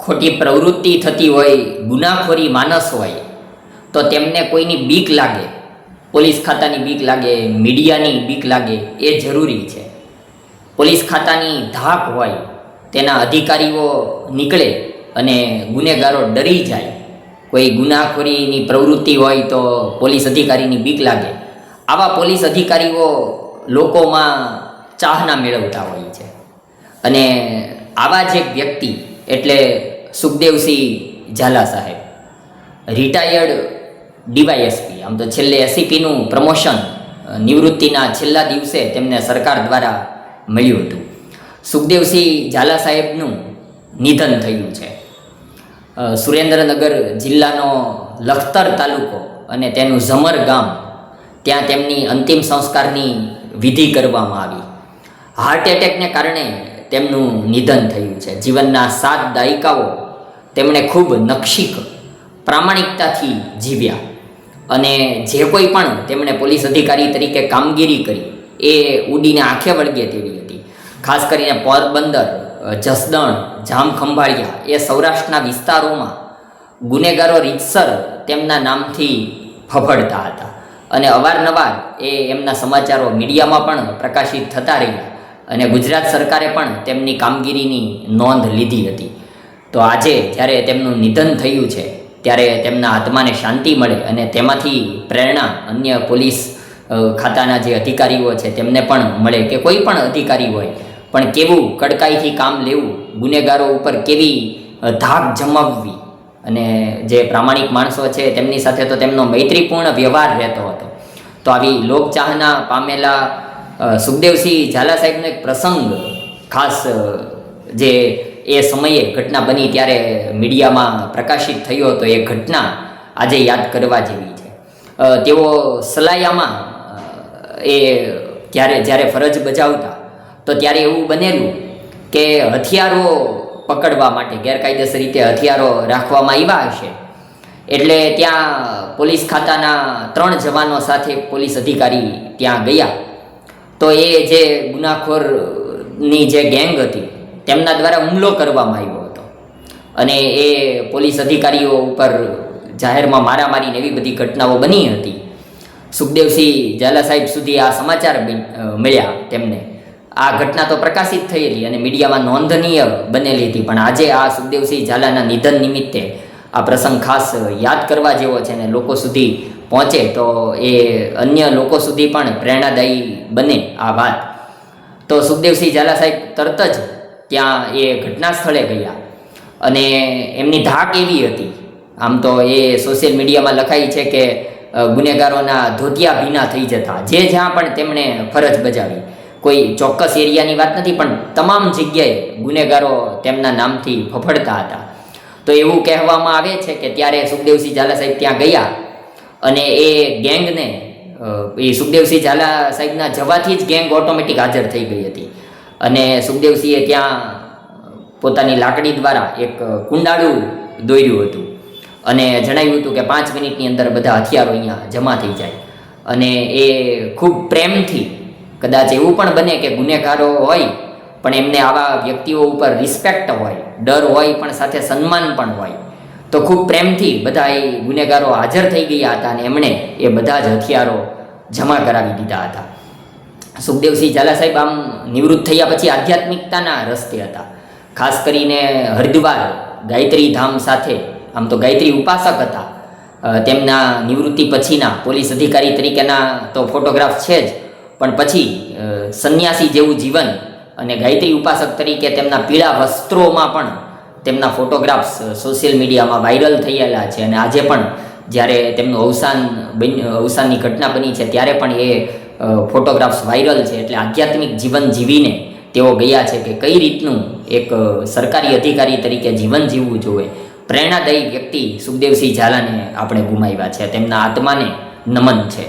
ખોટી પ્રવૃત્તિ થતી હોય, ગુનાખોરી માનસ હોય, તો તેમને કોઈની બીક લાગે, પોલીસ ખાતાની બીક લાગે, મીડિયાની બીક લાગે, એ જરૂરી છે. પોલીસ ખાતાની ધાક હોય, તેના અધિકારીઓ નીકળે અને ગુનેગારો ડરી જાય. કોઈ ગુનાખોરીની પ્રવૃત્તિ હોય તો પોલીસ અધિકારીની બીક લાગે. આવા પોલીસ અધિકારીઓ લોકોમાં ચાહના મેળવતા હોય છે. અને આવા જ એક વ્યક્તિ એટલે સુખદેવસિંહ ઝાલા સાહેબ. Retired DySP. આમ તો છેલ્લે એસીપીનું પ્રમોશન નિવૃત્તિના છેલ્લા દિવસે તેમને સરકાર દ્વારા મળ્યું હતું. સુખદેવસિંહ ઝાલા સાહેબનું નિધન થયું છે. સુરેન્દ્રનગર જિલ્લાનો લખતર તાલુકો અને તેનું ઝમર ગામ, ત્યાં તેમની અંતિમ સંસ્કારની વિધિ કરવામાં આવી. હાર્ટ એટેકને કારણે તેમનું નિધન થયું છે. જીવનના સાત દાયકાઓ તેમણે ખૂબ નક્ષિક પ્રામાણિકતાથી જીવ્યા અને જે કોઈ પણ તેમણે પોલીસ અધિકારી તરીકે કામગીરી કરી, એ ઉડીને આંખે વળગે તેવી હતી. ખાસ કરીને પોરબંદર, જસદણ, જામખંભાળિયા એ સૌરાષ્ટ્રના વિસ્તારોમાં ગુનેગારો રીતસર તેમના નામથી ફફડતા હતા. અને અવારનવાર એ એમના સમાચારો મીડિયામાં પણ પ્રકાશિત થતા રહ્યા. અને ગુજરાત સરકારે પણ તેમની કામગીરીની નોંધ લીધી હતી. તો આજે જ્યારે તેમનું નિધન થયું છે, ત્યારે તેમના આત્માને શાંતિ મળે અને તેમાંથી પ્રેરણા અન્ય પોલીસ ખાતાના જે અધિકારીઓ છે તેમને પણ મળે કે કોઈ પણ અધિકારી હોય. પણ કેવું કડકાઈથી કામ લેવું, ગુનેગારો ઉપર કેવી ધાક જમાવવી અને જે પ્રામાણિક માણસો છે તેમની સાથે તો તેમનો મૈત્રીપૂર્ણ વ્યવહાર રહેતો હતો. તો આવી લોકચાહના પામેલા સુખદેવસિંહ ઝાલા સાહેબનો એક પ્રસંગ, ખાસ જે એ સમયે ઘટના બની ત્યારે મીડિયામાં પ્રકાશિત થયો હતો, એ ઘટના આજે યાદ કરવા જેવી છે. તેઓ સલાયામાં એ ત્યારે, જ્યારે ફરજ બજાવતા, તો ત્યારે એવું બનેલું કે હથિયારો પકડવા માટે, ગેરકાયદેસર રીતે હથિયારો રાખવામાં આવ્યા હશે. એટલે ત્યાં પોલીસ ખાતાના ત્રણ જવાનો સાથે પોલીસ અધિકારી ત્યાં ગયા. તો એ જે ગુનાખોરની જે ગેંગ હતી, તેમના દ્વારા હુમલો કરવામાં આવ્યો હતો. અને એ પોલીસ અધિકારીઓ ઉપર જાહેરમાં મારામારી એવી બધી ઘટનાઓ બની હતી. સુખદેવસિંહ ઝાલા સાહેબ સુધી આ સમાચાર મળ્યા તેમને. આ ઘટના તો પ્રકાશિત થયેલી અને મીડિયામાં નોંધનીય બનેલી હતી, પણ આજે આ સુખદેવસિંહ ઝાલાના નિધન નિમિત્તે આ પ્રસંગ ખાસ યાદ કરવા જેવો છે અને લોકો સુધી પહોંચે તો એ અન્ય લોકો સુધી પણ પ્રેરણાદાયી બને આ વાત. તો સુખદેવસિંહ ઝાલા સાહેબ તરત જ ત્યાં એ ઘટના સ્થળે ગયા અને એમની ધાક એવી હતી. આમ તો એ સોશિયલ મીડિયામાં લખાઈ છે કે ગુનેગારોના ધોતિયા ભીના થઈ જતા, જે જ્યાં પણ તેમણે ફરજ બજાવી. કોઈ ચોક્કસ એરિયાની વાત નથી, પણ તમામ જગ્યાએ ગુનેગારો તેમના નામથી ફફડતા હતા. તો એવું કહેવામાં આવે છે કે ત્યારે સુખદેવસિંહ ઝાલા સાહેબ ત્યાં ગયા અને એ ગેંગને એ સુખદેવસિંહ ઝાલા સાહેબના જવાથી જ ગેંગ ઓટોમેટિક હાજર થઈ ગઈ હતી. અને સુખદેવસિંહે ત્યાં પોતાની લાકડી દ્વારા એક કુંડાળું દોર્યું હતું. અને જણાવ્યું હતું કે પાંચ મિનિટની અંદર બધા હથિયારો અહીંયા જમા થઈ જાય. અને એ ખૂબ પ્રેમથી, કદાચ એવું પણ બને કે ગુનેગારો હોય, પણ એમને આવા વ્યક્તિઓ ઉપર રિસ્પેક્ટ હોય, ડર હોય, પણ સાથે સન્માન પણ હોય. તો ખૂબ પ્રેમથી બધા એ ગુનેગારો હાજર થઈ ગયા હતા અને એમણે એ બધા જ હથિયારો જમા કરાવી દીધા હતા. સુખદેવસિંહ ઝાલા સાહેબ આમ નિવૃત્ત થયા પછી આધ્યાત્મિકતાના રસ્તે હતા. ખાસ કરીને હરિદ્વાર ગાયત્રી ધામ સાથે, આમ તો ગાયત્રી ઉપાસક હતા. તેમના નિવૃત્તિ પછીના પોલીસ અધિકારી તરીકેના તો ફોટોગ્રાફ છે જ. પણ પછી સંન્યાસી જેવું જીવન અને ગાયત્રી ઉપાસક તરીકે તેમના પીળા વસ્ત્રોમાં પણ તેમના ફોટોગ્રાફ્સ સોશિયલ મીડિયામાં વાયરલ થયેલા છે અને આજે પણ જ્યારે તેમનું અવસાન બન, અવસાનની ઘટના બની છે ત્યારે પણ એ ફોટોગ્રાફ્સ વાયરલ છે એટલે આધ્યાત્મિક જીવન જીવીને તેઓ ગયા છે કે કઈ રીતનું એક સરકારી અધિકારી તરીકે જીવન જીવવું જોઈએ. પ્રેરણાદાયી વ્યક્તિ સુખદેવસિંહ ઝાલાને આપણે ગુમાવ્યા છે. તેમના આત્માને નમન છે.